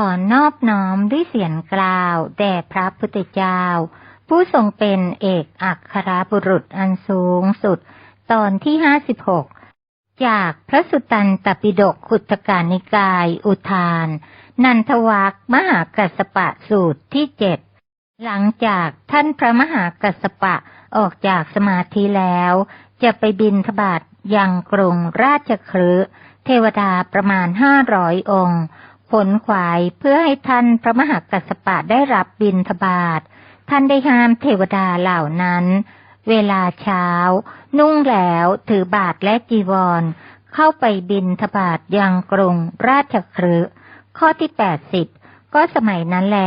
ขอนอบน้อมด้วยเสียงกล่าวแด่พระพุทธเจ้า ผู้ทรงเป็นเอกอัครบุรุษอันสูงสุด ตอนที่ห้าสิบหกจากพระสุตตันตปิฎกขุตกานิกาย อุทาน นันทวักมหากัสปะสูตรที่เจ็ดหลังจากท่านพระมหากัสสปะออกจากสมาธิแล้ว จะไปบินทบาทยังกรุงราชครืเทวดาประมาณห้าร้อยองค์ ผลขวายเพื่อให้ท่านพระมหากัสสปะได้รับบินทบาท ท่านได้ห้ามเทวดาเหล่านั้น เวลาเช้า นุ่งแล้วถือบาทและจีวร เข้าไปบินทบาทยังกรุงราชครืข้อที่แปดสิบก็สมัยนั้นแล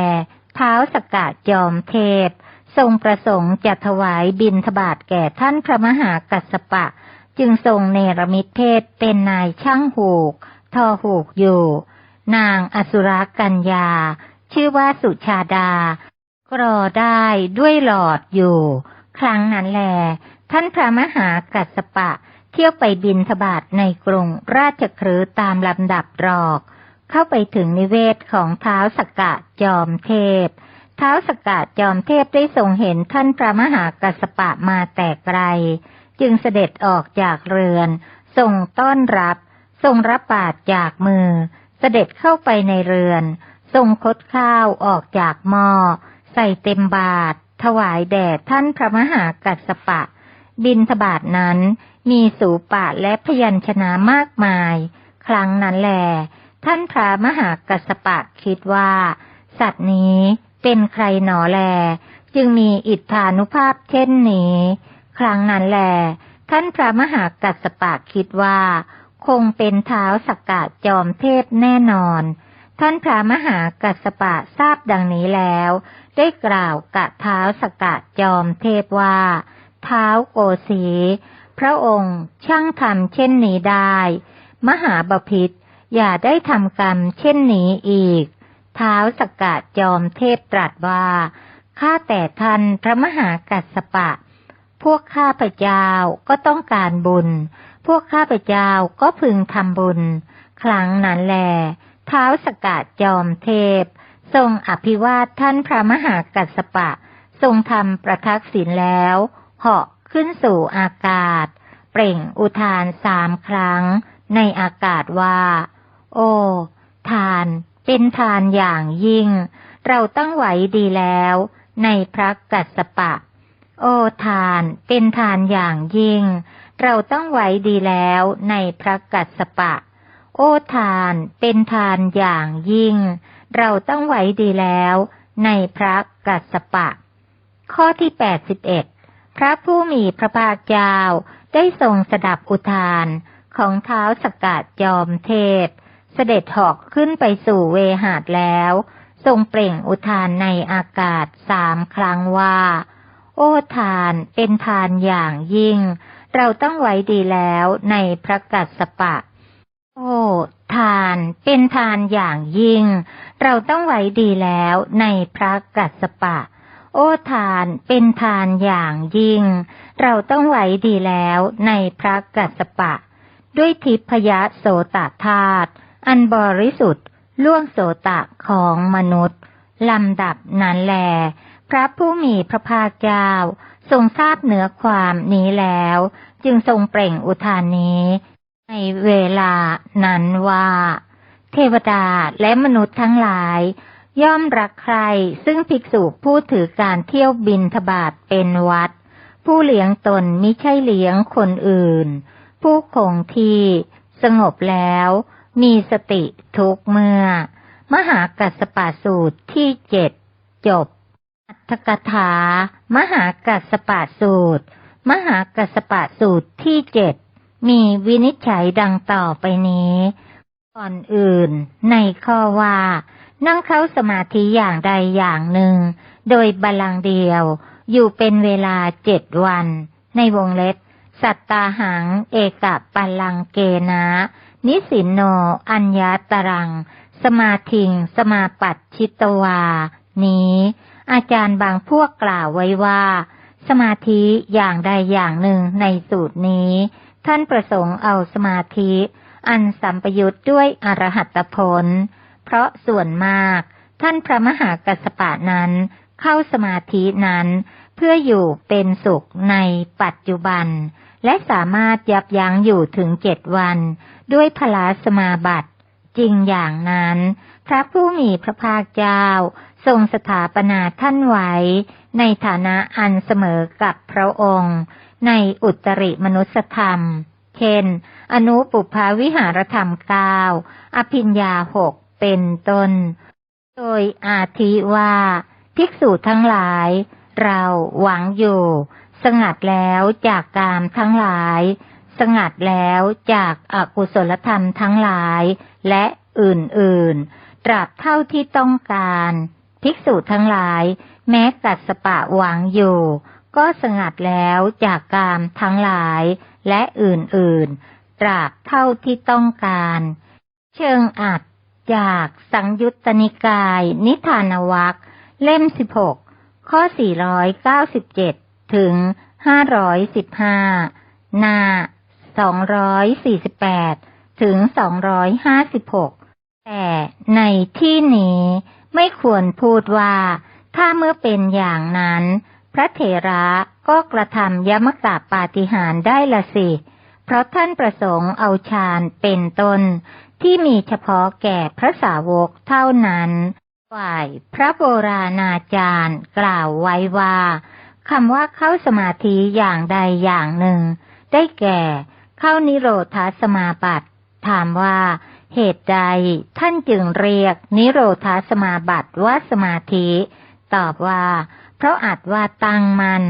เท้าสกกัดจอมเทพ ทรงประสงค์จะถวายบินทบาทแก่ท่านพระมหากัสสปะ จึงทรงเนรมิตเทพเป็นนายช่างหูก ทอหูกอยู่ นางอสุรกัญญา ชื่อว่าสุชาดากรอได้ด้วยหลอดอยู่ ครั้งนั้นแล ท่านพระมหากัสปะ เที่ยวไปบินทบาทในกรุงราชครืตามลำดับรอก เข้าไปถึงนิเวศของเท้าสกกัดจอมเทพ เท้าสกกัดจอมเทพได้ทรงเห็นท่านพระมหากัสสปะมาแต่ไกล จึงเสด็จออกจากเรือนทรงต้อนรับ ทรงรับบาตรจากมือ เสด็จเข้าไปในเรือน ทรงคดข้าวออกจากหม้อใส่เต็มบาตรถวายแด่ท่านพระมหากัสปะ บินทบาทนั้นมีสูปะและพยัญชนะมากมาย ครั้งนั้นแหลท่านพระมหากัสปะคิดว่า สัตว์นี้เป็นใครหนอแล จึงมีอิทธานุภาพเช่นนี้ ครั้งนั้นแหลท่านพระมหากัสสปะคิดว่า คงเป็นเท้าสกกัดจอมเทพแน่นอน ท่านพระมหากัสปะทราบดังนี้แล้ว ได้กล่าวกับเท้าสกกัดจอมเทพว่า เท้าโกสี พระองค์ช่างทำเช่นนี้ได้ มหาบพิษอย่าได้ทำกรรมเช่นนี้อีก เท้าสกกัดจอมเทพตรัสว่าข้าแต่ท่านพระมหากัสปะ พวกข้าพเจ้าก็ต้องการบุญ วกข้าพเจ้าก็พึงทำบุญ ครั้งนั้นแล เท้าสกัดจอมเทพ ทรงอภิวาทท่านพระมหากัสสปะ ทรงทำประทักษิณแล้วเหาะขึ้นสู่อากาศ เปล่งอุทานสามครั้ง ในอากาศว่า โอ้ ทานเป็นทานอย่างยิ่ง เราตั้งไหวดีแล้ว ในพระกัสปะ โอ้ทานเป็นทานอย่างยิ่ง เราต้องไหวดีแล้วในพระกัสสปะ โอทานเป็นทานอย่างยิ่ง เราต้องไหวดีแล้วในพระกัสสปะ ข้อที่แปดสิบเอ็ดพระผู้มีพระภาคเจ้าได้ทรงสดับอุทานของเท้าสกกัดจอมเทพ เสด็จหอกขึ้นไปสู่เวหาดแล้ว ทรงเปล่งอุทานในอากาศสามครั้งว่า โอทานเป็นทานอย่างยิ่ง เราต้องไว้ดีแล้วในพระกัสสปะ โอ้ ทานเป็นทานอย่างยิ่ง เราต้องไว้ดีแล้วในพระกัสสปะ โอ้ทานเป็นทานอย่างยิ่ง เราต้องไว้ดีแล้วในพระกัสสปะ ด้วยทิพยโสตธาตุอันบริสุทธิ์ล่วงโสตะของมนุษย์ลำดับนั้นแล พระผู้มีพระภาคเจ้าทรงทราบเหนือความนี้แล้ว จึงทรงเปล่งอุทานนี้ ในเวลานั้นว่า เทวดาและมนุษย์ทั้งหลาย ย่อมรักใครซึ่งภิกษุผู้ถือการเที่ยวบินทบาทเป็นวัด ผู้เลี้ยงตนมิใช่เลี้ยงคนอื่น ผู้คงที่สงบแล้ว มีสติทุกเมื่อ มหากัสปสูตรที่เจ็ดจบอัตถกถา มหากัสปสูตร มหากัสสปะสูตรที่เจ็ดมีวินิจฉัยดังต่อไปนี้ ก่อนอื่น ในข้อว่า นั่งเข้าสมาธิอย่างใดอย่างหนึ่ง โดยบาลังเดียว อยู่เป็นเวลาเจ็ดวัน ในวงเล็บ สัตตาหัง เอกะปัลลังเกนะ นิสินโน อัญญาตรัง สมาทิง สมาปัตชิตวา นี้ อาจารย์บางพวกกล่าวไว้ว่า สมาธิอย่างใดอย่างหนึ่งในสูตรนี้ ท่านประสงค์เอาสมาธิ อันสัมปยุตด้วยอรหัตผล เพราะส่วนมาก ท่านพระมหากัสสปะนั้น เข้าสมาธินั้น เพื่ออยู่เป็นสุขในปัจจุบัน และสามารถยับยั้งอยู่ถึงเจ็ดวัน ด้วยพลาสมาบัติ จริงอย่างนั้น พระผู้มีพระภาคเจ้า ทรงสถาปนาท่านไว้ ในฐานะอันเสมอกับพระองค์ ในอุตริมนุสธรรม เช่น อนุปุพาวิหารธรรมเก้าอภิญญาหกเป็นต้น โดยอาทิว่าภิกษุทั้งหลาย เราหวังอยู่ สงัดแล้วจากกามทั้งหลาย สงัดแล้วจากอากุศลธรรมทั้งหลาย และอื่นๆ ตราบเท่าที่ต้องการ ภิกษุทั้งหลาย แม้กัดสปะหวังอยู่ ก็สงัดแล้วจากกามทั้งหลายและอื่นๆ ตราบเท่าที่ต้องการ เชิงอัดจากสังยุตตนิกาย นิทานวัคเล่มสิบหกข้อสี่ร้อยเก้าสิบเจ็ดถึงห้าร้อยสิบห้าน้าแปด ถึงสองร้อยห้าสิบหกแต่ในที่นี้ไม่ควรพูดว่า ถ้าเมื่อเป็นอย่างนั้น พระเถระก็กระทำยมกะปาฏิหารได้ละสิ เพราะท่านประสงค์เอาฌานเป็นต้น ที่มีเฉพาะแก่พระสาวกเท่านั้น ฝ่ายพระโบราณอาจารย์กล่าวไว้ว่าคำว่าเข้าสมาธิอย่างใดอย่างหนึ่ง ได้แก่ เข้านิโรธาสมาบัติ ถามว่า เหตุใดท่านจึงเรียกนิโรธาสมาบัติว่าสมาธิ ตอบว่า เพราะอัดว่าตั้งมัน่น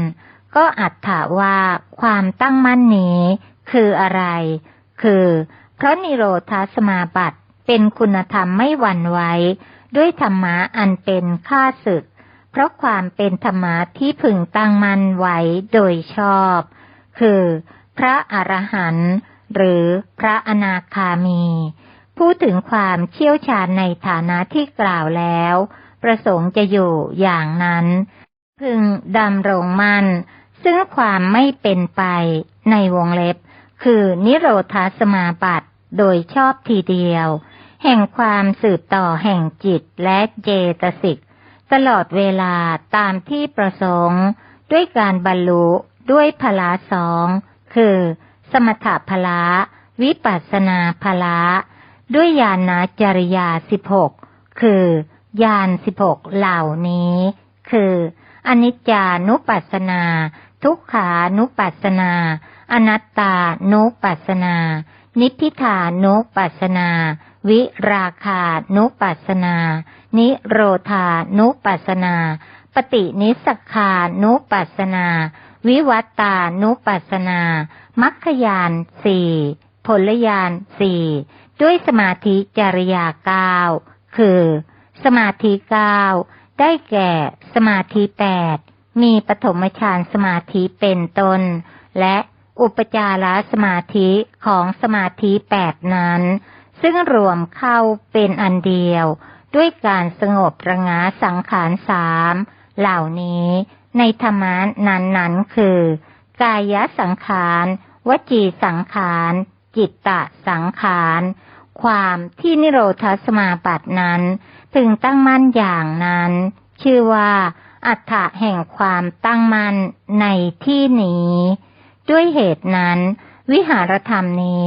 ก็อัดถาว่าความตั้งมั่นนี้ คืออะไร คือ เพราะนิโรธาสมาบัติเป็นคุณธรรมไม่หวั่นไหวด้วยธรรมะอันเป็นข้าศึก เพราะความเป็นธรรมะที่พึงตั้งมั่นไว้โดยชอบ คือ พระอรหันต์ หรือพระอนาคามี พูดถึงความเชี่ยวชาญในฐานะที่กล่าวแล้ว ประสงค์จะอยู่อย่างนั้น พึงดำรงมั่น ซึ่งความไม่เป็นไปในวงเล็บ คือนิโรธาสมาบัติโดยชอบทีเดียว แห่งความสืบต่อแห่งจิตและเจตสิก ตลอดเวลาตามที่ประสงค์ ด้วยการบรรลุด้วยพละสอง คือ สมถพละวิปัสนาพละด้วยญาณจริยาสิบหกคือญาณสิบหกเหล่านี้ คืออนิจจานุปัสสนา ทุกขานุปัสสนา อนัตตานุปัสสนา นิพพิทานุปัสสนา วิราคานุปัสสนา นิโรธานุปัสสนา ปฏินิสสคานุปัสสนา วิวัตตานุปัสสนา มัคคยานสี่ผลยานสี่ด้วยสมาธิจริยาเก้าคือ สมาธิเก้าได้แก่สมาธิแปดมีปฐมฌานสมาธิเป็นต้น และอุปจารสมาธิของสมาธิแปดนั้น ซึ่งรวมเข้าเป็นอันเดียว ด้วยการสงบระงาสังขารสามเหล่านี้ ในธรรมะนั้นๆคือ กายสังขาร วจีสังขาร จิตตสังขาร ความที่นิโรธสมาบัตินั้นพึงตั้งมั่นอย่างนั้น ชื่อว่า อัฏฐะแห่งความตั้งมั่นในที่นี้ ด้วยเหตุนั้น วิหารธรรมนี้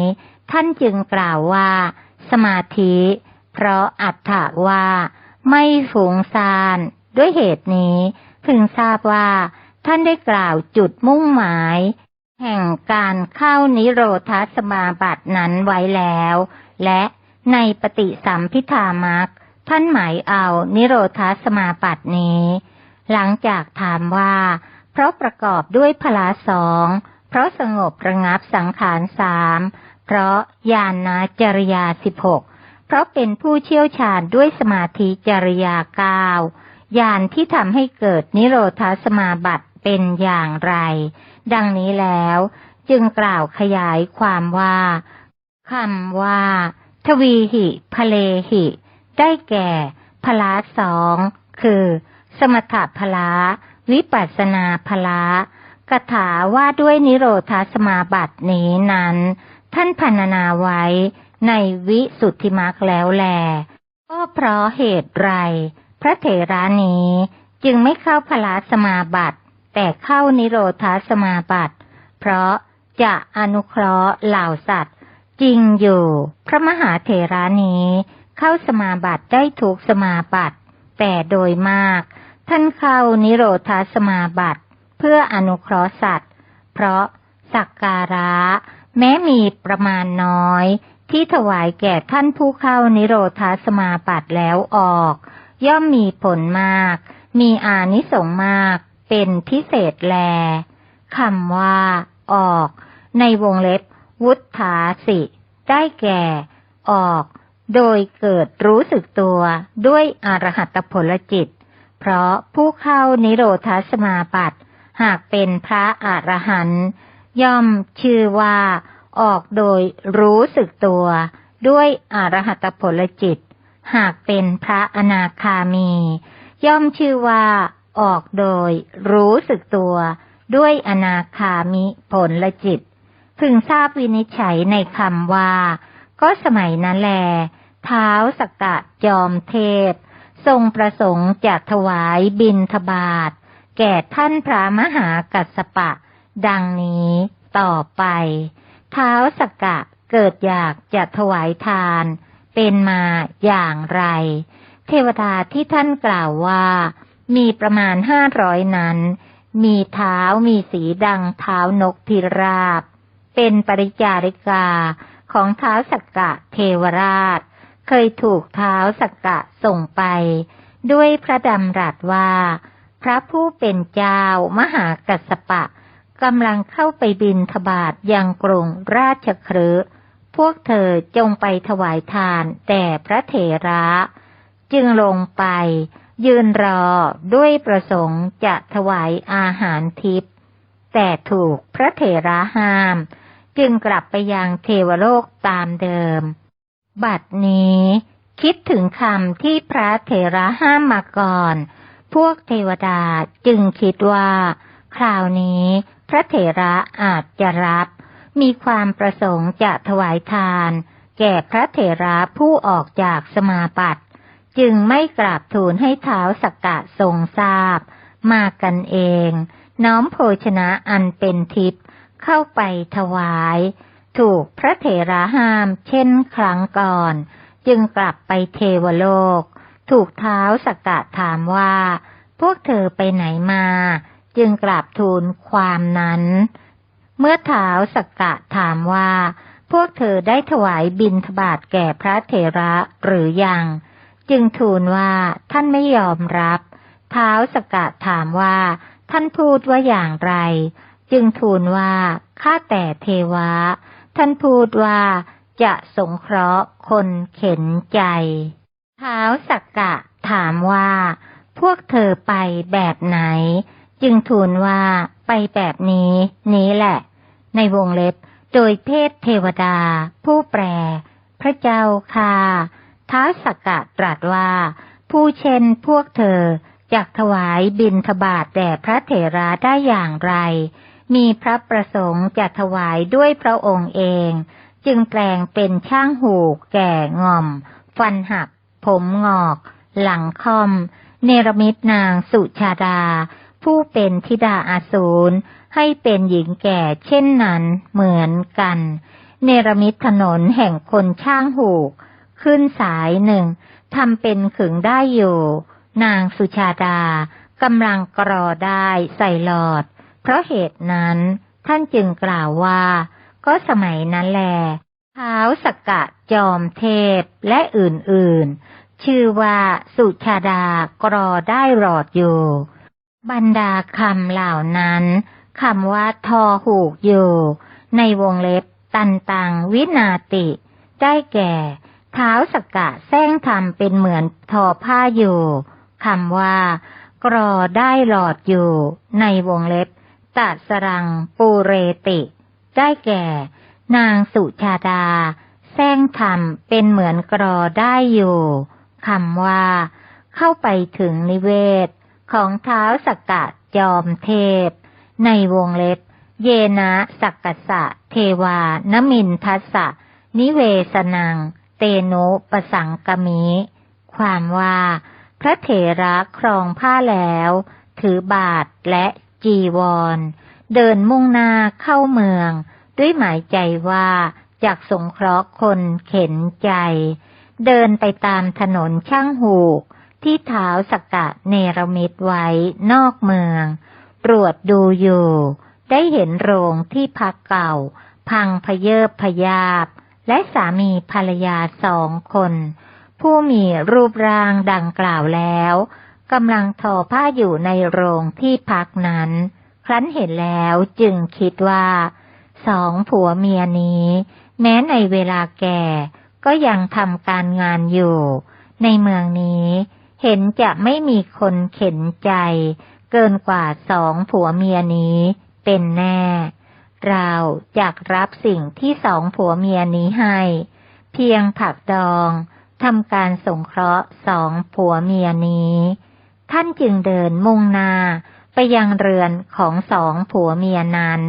ท่านจึงกล่าวว่า สมาธิ เพราะอัฏฐะว่า ไม่ฝูงซาน ด้วยเหตุนี้ พึงทราบว่า ท่านได้กล่าวจุดมุ่งหมาย แห่งการเข้านิโรธาสมาบัตินั้นไว้แล้ว และในปฏิสัมพิธามักท่านหมายเอานิโรธาสมาบัตินี้ หลังจากถามว่า เพราะประกอบด้วยพลาสองเพราะสงบระงับสังขารสามเพราะญาณนาจริยาสิบหกเพราะเป็นผู้เชี่ยวชาญด้วยสมาธิจริยาเก้า ญาณที่ทำให้เกิดนิโรธาสมาบัติเป็นอย่างไร ดังนี้แล้ว จึงกล่าวขยายความว่าคำว่า ทวีหิพเลหิ ได้แก่พละสองคือ สมถพละวิปัสนาพละกถาว่าด้วยนิโรธาสมาบัตินี้นั้น ท่านพันนาไว้ในวิสุทธิมักแล้วแล ก็เพราะเหตุไร พระเถรานี้จึงไม่เข้าพลาสมาบัติ แต่เข้านิโรธาสมาบัติ เพราะจะอนุเคราะห์เหล่าสัตว์ จริงอยู่ พระมหาเถรานี้เข้าสมาบัติได้ถูกสมาบัติ แต่โดยมาก ท่านเข้านิโรธาสมาบัติ เพื่ออนุเคราะห์สัตว์ เพราะสักการะ แม้มีประมาณน้อย ที่ถวายแก่ท่านผู้เข้านิโรธาสมาบัติแล้วออก ย่อมมีผลมาก มีอานิสงส์มาก เป็นพิเศษแลคำว่า ออก ในวงเล็บ วุฒาสิ ได้แก่ ออก โดยเกิดรู้สึกตัวด้วยอรหัตผลจิต เพราะผู้เข้านิโรธาสมาบัติ หากเป็นพระอรหันต์ย่อมชื่อว่า ออกโดยรู้สึกตัว ด้วยอรหัตผลจิต หากเป็นพระอนาคามี ย่อมชื่อว่าออกโดยรู้สึกตัวด้วยอนาคามิผลละจิต พึงทราบวินิจฉัยในคำว่า ก็สมัยนั้นแล เท้าสกกะจอมเทพ ทรงประสงค์จะถวายบินทบาท แก่ท่านพระมหากัสสปะ ดังนี้ต่อไป เท้าสกกะเกิดอยากจะถวายทาน เป็นมาอย่างไร เทวดาที่ท่านกล่าวว่า มีประมาณห้าร้อยนั้น มีเท้ามีสีดังเท้านกพิราบ เป็นปริจาริกาของเท้าสักกะเทวราช เคยถูกเท้าสักกะส่งไป ด้วยพระดำรัสว่า พระผู้เป็นเจ้ามหากัสปะกำลังเข้าไปบินทบาทยังกรุงราชครื พวกเธอจงไปถวายทานแต่พระเถระ จึงลงไป ยืนรอด้วยประสงค์จะถวายอาหารทิพย์แต่ถูกพระเถระห้าม จึงกลับไปยังเทวโลกตามเดิม บัดนี้คิดถึงคำที่พระเถระห้ามมาก่อน พวกเทวดาจึงคิดว่า คราวนี้พระเถระอาจจะรับ มีความประสงค์จะถวายทาน แก่พระเถระผู้ออกจากสมาบัติ จึงไม่กราบทูลให้เท้าสักกะทรงทราบ มากันเอง น้อมโภชนะอันเป็นทิพย์เข้าไปถวาย ถูกพระเถระห้ามเช่นครั้งก่อน จึงกลับไปเทวโลก ถูกเท้าสักกะถามว่า พวกเธอไปไหนมา จึงกราบทูลความนั้น เมื่อเท้าสักกะถามว่า พวกเธอได้ถวายบิณฑบาตแก่พระเถระหรือยัง จึงทูลว่าท่านไม่ยอมรับ เท้าสกกะถามว่า ท่านพูดว่าอย่างไร จึงทูลว่าข้าแต่เทวะ ท่านพูดว่าจะสงเคราะห์คนเข็นใจ เท้าสักกะถามว่า พวกเธอไปแบบไหน จึงทูลว่าไปแบบนี้ นี้แหละ ในวงเล็บ โดยเพศเทวดา ผู้แปลพระเจ้าค่ะท้าสักกะตรัสว่า ผู้เช่นพวกเธอจักถวายบิณฑบาตแด่พระเถระได้อย่างไร มีพระประสงค์จะถวายด้วยพระองค์เอง จึงแปลงเป็นช่างหูกแก่ง่อม ฟันหัก ผมงอก หลังคอม เนรมิตนางสุชาดา ผู้เป็นธิดาอาสูร ให้เป็นหญิงแก่เช่นนั้นเหมือนกัน เนรมิตถนนแห่งคนช่างหูก ขึ้นสายหนึ่งทำเป็นขึงได้อยู่ นางสุชาดากำลังกรอได้ใส่หลอด เพราะเหตุนั้นท่านจึงกล่าวว่า ก็สมัยนั้นแลเท้าสกกะจอมเทพและอื่นๆ ชื่อว่าสุชาดากรอได้หลอดอยู่ บรรดาคำเหล่านั้น คำว่าทอหูกอยู่ ในวงเล็บตันตังวินาติ ได้แก่ เท้าสกกะแซงทำเป็นเหมือนทอผ้าอยู่คำว่า กรอได้หลอดอยู่ ในวงเล็บตัดสรังปูเรติ ได้แก่ นางสุชาดาแซงทำเป็นเหมือนกรอได้อยู่คำว่า เข้าไปถึงนิเวศ ของเท้าสกกะจอมเทพ ในวงเล็บ เยนะสักกะสะ เทวานมินทัสสะ นิเวสนัง เตโนปสังกมิ ความว่า พระเถระครองผ้าแล้ว ถือบาทและจีวร เดินมุ่งหน้าเข้าเมือง ด้วยหมายใจว่าจากสงเคราะห์คนเข็นใจ เดินไปตามถนนช่างหูกที่เท้าสกกัดเนรมิตไว้นอกเมือง ตรวจดูอยู่ ได้เห็นโรงที่พักเก่า พังพเยิบพยาบ และสามีภรรยาสองคน ผู้มีรูปร่างดังกล่าวแล้วกำลังทอผ้าอยู่ในโรงที่พักนั้น ครั้นเห็นแล้วจึงคิดว่า สองผัวเมียนี้ แม้ในเวลาแก่ก็ยังทำการงานอยู่ ในเมืองนี้เห็นจะไม่มีคนเข็นใจ เกินกว่าสองผัวเมียนี้ เป็นแน่ เราอยากรับสิ่งที่สองผัวเมียนี้ให้ เพียงผักดองทำการสงเคราะห์สองผัวเมียนี้ ท่านจึงเดินมุ่งหน้าไปยังเรือนของสองผัวเมียนั้น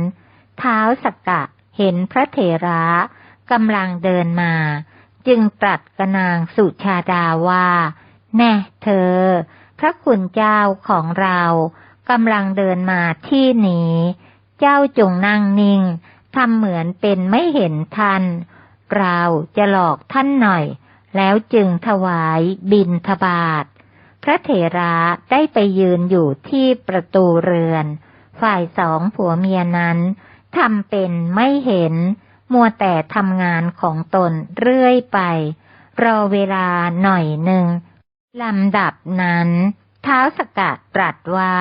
เท้าสกกะเห็นพระเถระกำลังเดินมา จึงตรัสกนางสุชาดาว่า แน่เธอ ระคุณเจ้าของเรากำลังเดินมาที่นี้ เจ้าจงนั่งนิ่งทำเหมือนเป็นไม่เห็นท่าน เราจะหลอกท่านหน่อย แล้วจึงถวายบินทบาท พระเถระได้ไปยืนอยู่ที่ประตูเรือน ฝ่ายสองผัวเมียนั้นทำเป็นไม่เห็น มัวแต่ทำงานของตนเรื่อยไป รอเวลาหน่อยหนึ่ง ลำดับนั้นเท้าสกัดตรัสว่า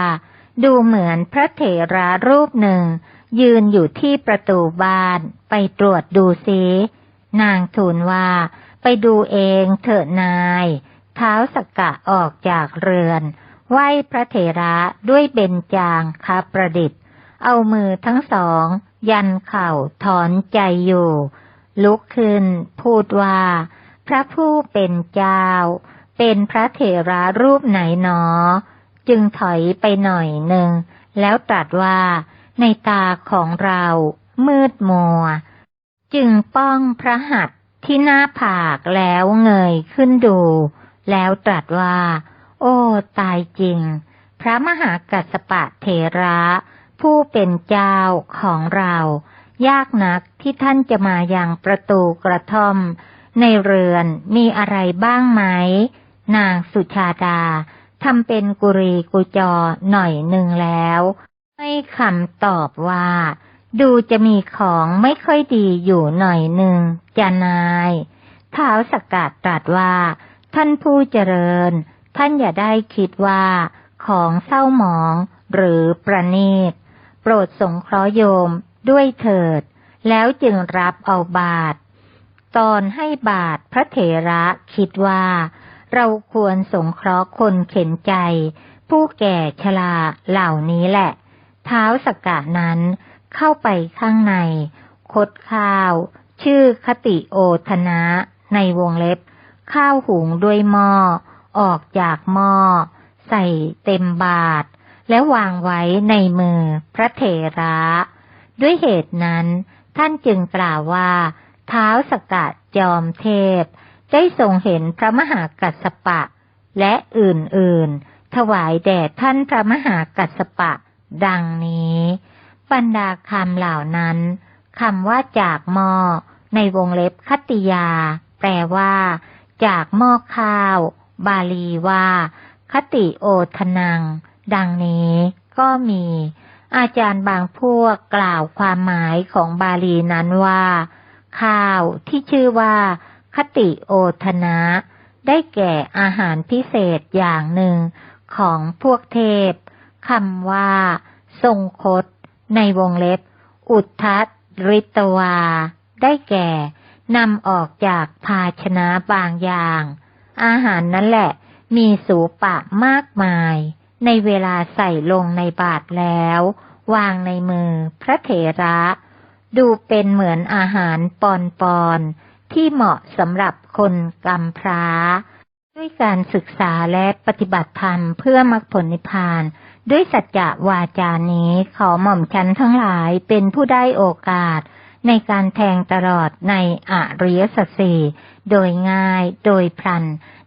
ดูเหมือนพระเถระรูปหนึ่ง ยืนอยู่ที่ประตูบ้าน ไปตรวจดูซินางทูลว่า ไปดูเองเถอะนาย เท้าสกกะออกจากเรือน ไหว้พระเถระด้วยเบญจางคาประดิษฐ์ เอามือทั้งสอง ยันเข่าถอนใจอยู่ ลุกขึ้น พูดว่า พระผู้เป็นเจ้า เป็นพระเถระรูปไหนหนอ จึงถอยไปหน่อยหนึ่ง แล้วตรัสว่า ในตาของเรามืดมัว จึงป้องพระหัตถ์ที่หน้าผากแล้วเงยขึ้นดู แล้วตรัสว่า โอ้ ตายจริง พระมหากัสสปะเถระ ผู้เป็นเจ้าของเรา ยากนักที่ท่านจะมาอย่างประตูกระท่อม ในเรือนมีอะไรบ้างไหม นางสุชาดาทำเป็นกุรีกุจอหน่อยหนึ่งแล้วให้คำตอบว่า ดูจะมีของไม่ค่อยดีอยู่หน่อยหนึ่งจานายเท้าสกกัดตรัสว่า ท่านผู้เจริญ ท่านอย่าได้คิดว่า ของเศร้าหมองหรือประณีต โปรดสงเคราะห์โยมด้วยเถิด แล้วจึงรับเอาบาท ตอนให้บาทพระเถระคิดว่า เราควรสงเคราะห์คนเข็นใจ ผู้แก่ชราเหล่านี้แหละ เท้าสกกะนั้นเข้าไปข้างใน คดข้าว ชื่อคติโอทนะในวงเล็บ ข้าวหุงด้วยหม้อ ออกจากหม้อ ใส่เต็มบาท แล้ววางไว้ในมือพระเถระ ด้วยเหตุนั้น ท่านจึงกล่าวว่า เท้าสกัดจอมเทพ ได้ทรงเห็นพระมหากัสสปะ และอื่นๆ ถวายแด่ท่านพระมหากัสสปะ ดังนี้ บรรดาคำเหล่านั้นคำว่าจากหม้อในวงเล็บคติยา แปลว่า จากหม้อข้าว บาลีว่า คติโอทนัง ดังนี้ก็มี อาจารย์บางพวกกล่าวความหมายของบาลีนั้นว่า ข้าวที่ชื่อว่า คติโอทนะ ได้แก่อาหารพิเศษอย่างหนึ่งของพวกเทพคำว่า ทรงคต ในวงเล็บ อุทธัตริตวา ได้แก่นำออกจากภาชนะบางอย่าง อาหารนั้นแหละ มีสูปะมากมาย ในเวลาใส่ลงในบาทแล้ว วางในมือพระเถระ ดูเป็นเหมือนอาหารปอนปอน ที่เหมาะสำหรับคนกำพร้า ด้วยการศึกษาและปฏิบัติธรรมเพื่อมรรคผลนิพพาน ด้วยสัจจะวาจานี้ขอหม่อมฉันทั้งหลายเป็นผู้ได้โอกาส ในการแทงตลอดในอริยสัจสี่โดยง่ายโดยพลัน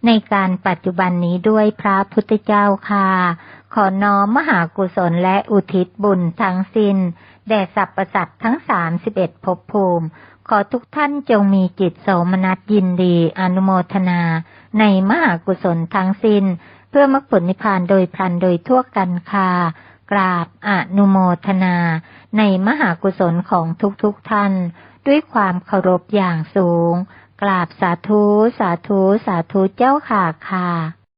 ในการปัจจุบันนี้ด้วยพระพุทธเจ้าค่ะขอน้อมมหากุศลและอุทิศบุญทั้งสิน้น แด่สรรพสัตว์ทั้งสามสิบเอ็ดภพภูมิ ขอทุกท่านจงมีจิตโสมนัสยินดี อนุโมทนา ในมหากุศลทั้งสิน้น เพื่อมรรคผลนิพพานโดยพลันโดยทั่วกันค่ะกราบอนุโมทนา ในมหากุศลของทุกๆทท่าน ด้วยความเคารพอย่างสูง กราบสาธุ สาธุ สาธุเจ้าค่ะค่ะ